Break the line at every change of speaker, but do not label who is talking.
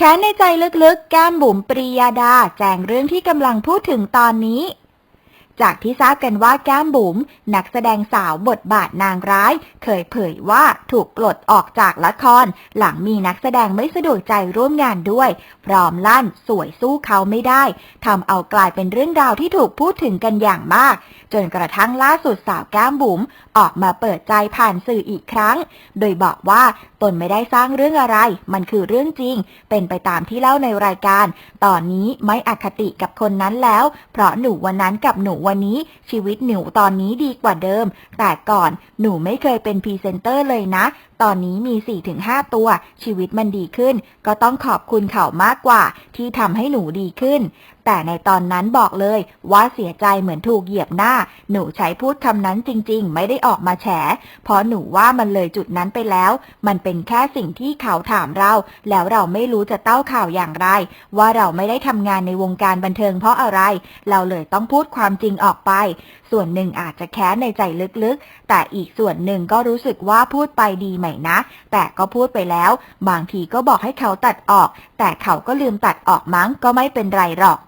แค้นในใจลึกๆ แก้มบุ๋มปรียาดา แจงเรื่องที่กำลังพูดถึงตอนนี้ จากที่ทราบกันว่าแก้มบุ๋มนักแสดงสาวบทบาทนางร้าย เคยเผยว่าถูกปลดออกจากละคร หลังมีนักแสดงไม่สะดวกใจร่วมงานด้วย พร้อมลั่นสวยสู้เขาไม่ได้ทำเอากลายเป็นเรื่องราวที่ถูกพูดถึงกันอย่างมาก จนกระทั่งล่าสุดสาวแก้มบุ๋มออกมาเปิดใจผ่านสื่ออีกครั้ง โดยบอกว่าตนไม่ได้สร้างเรื่องอะไร มันคือเรื่องจริง เป็นไปตามที่เล่าในรายการ ตอนนี้ไม่อคติกับคนนั้นแล้ว เพราะหนูวันนั้นกับหนูวันนี้ชีวิตหนูตอนนี้ดีกว่าเดิม แต่ก่อนหนูไม่เคยเป็นพรีเซนเตอร์เลยนะ ตอนนี้มี 4-5 ตัว ชีวิตมันดีขึ้น ก็ต้องขอบคุณเขามากกว่า ที่ทำให้หนูดีขึ้น แต่ในตอนนั้นบอกเลยว่าเสียใจเหมือนถูกเหยียบหน้า หนูใช้พูดคำนั้นจริง ๆ ไม่ได้ออกมาแฉ เพราะหนูว่ามันเลยจุดนั้นไปแล้ว มันเป็นแค่สิ่งที่เขาถามเรา แล้วเราไม่รู้จะเต้าข่าวอย่างไร ว่าเราไม่ได้ทำงานในวงการบันเทิงเพราะอะไร เราเลยต้องพูดความจริงออกไป ส่วนหนึ่งอาจจะแค้นในใจลึกๆ แต่อีกส่วนหนึ่งก็รู้สึกว่าพูดไปดีไหมนะ แต่ก็พูดไปแล้ว บางทีก็บอกให้เขาตัดออก แต่เขาก็ลืมตัดออกมั้งก็ไม่เป็นไรหรอก